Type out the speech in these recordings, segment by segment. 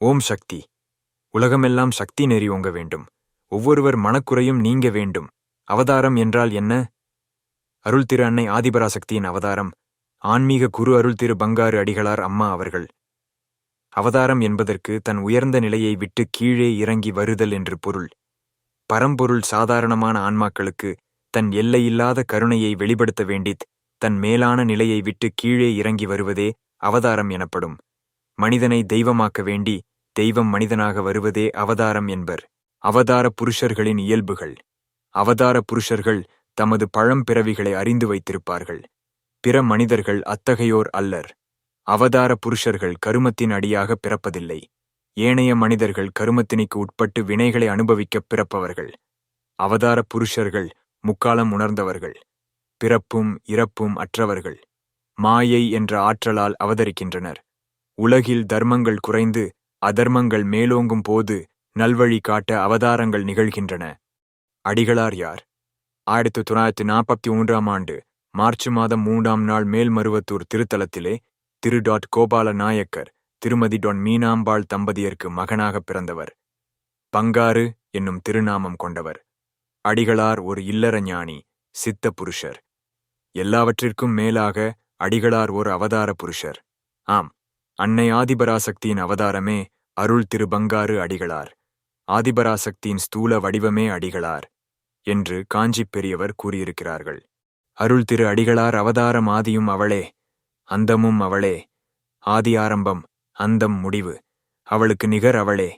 ஓம் சக்தி. உலகமெல்லாம் சக்தி நெறி ஓங்க வேண்டும். ஒவ்வொருவர் மனக்குறையும் நீங்க வேண்டும். அவதாரம் என்றால் என்ன? அருள் திரு அன்னை ஆதிபராசக்தியின் அவதாரம். ஆன்மீக குரு அருள் திரு பங்காரு அடிகளார் அம்மா அவர்கள். அவதாரம் என்பதற்கு தன் உயர்ந்த நிலையை விட்டு கீழே இறங்கி வருதல் என்று பொருள். பரம்பொருள் சாதாரணமான ஆன்மாக்களுக்கு தன் எல்லையில்லாத கருணையை வெளிப்படுத்த வேண்டித் தன் மேலான நிலையை விட்டு கீழே இறங்கி வருவதே அவதாரம் எனப்படும். மனிதனை தெய்வமாக்க வேண்டி தெய்வம் மனிதனாக வருவதே அவதாரம் என்பர். அவதார புருஷர்களின் இயல்புகள். அவதார புருஷர்கள் தமது பழம்பிறவிகளை அறிந்து வைத்திருப்பார்கள். பிற மனிதர்கள் அத்தகையோர் அல்லர். அவதார புருஷர்கள் கருமத்தின் அடியாக பிறப்பதில்லை. ஏனைய மனிதர்கள் கருமத்தினிக்கு உட்பட்டு வினைகளை அனுபவிக்கப் பிறப்பவர்கள். அவதார புருஷர்கள் முக்காலம் உணர்ந்தவர்கள். பிறப்பும் இறப்பும் அற்றவர்கள். மாயை என்ற ஆற்றலால் அவதரிக்கின்றனர். உலகில் தர்மங்கள் குறைந்து அதர்மங்கள் மேலோங்கும் போது நல்வழி காட்ட அவதாரங்கள் நிகழ்கின்றன. அடிகளார் யார்? ஆயிரத்தி தொள்ளாயிரத்தி நாற்பத்தி மூன்றாம் ஆண்டு மார்ச் மாதம் மூன்றாம் நாள் மேல்மருவத்தூர் திருத்தலத்திலே திரு. டாட். கோபால நாயக்கர் திருமதி டான் மீனாம்பாள் தம்பதியருக்கு மகனாகப் பிறந்தவர். பங்காரு என்னும் திருநாமம் கொண்டவர். அடிகளார் ஒரு இல்லற ஞானி சித்த புருஷர். எல்லாவற்றிற்கும் மேலாக அடிகளார் ஒரு அவதார புருஷர். ஆம் அன்னை ஆதிபராசக்தியின் அவதாரமே அருள் திரு பங்காரு அடிகளார். ஆதிபராசக்தியின் ஸ்தூல வடிவமே அடிகளார் என்று காஞ்சிப் பெரியவர் கூறியிருக்கிறார்கள். அருள் திரு அடிகளார் அவதாரம் ஆதியும் அவளே அந்தமும் அவளே ஆதி ஆரம்பம் அந்தம் முடிவு அவளுக்கு நிகர் அவளே.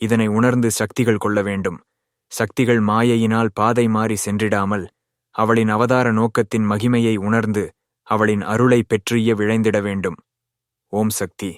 இதனை உணர்ந்து சக்திகள் கொள்ள வேண்டும். சக்திகள் மாயையினால் பாதை மாறி சென்றிடாமல் அவளின் அவதார நோக்கத்தின் மகிமையை உணர்ந்து அவளின் அருளை பெற்றிய விழைந்திட வேண்டும். ஓம் சக்தி.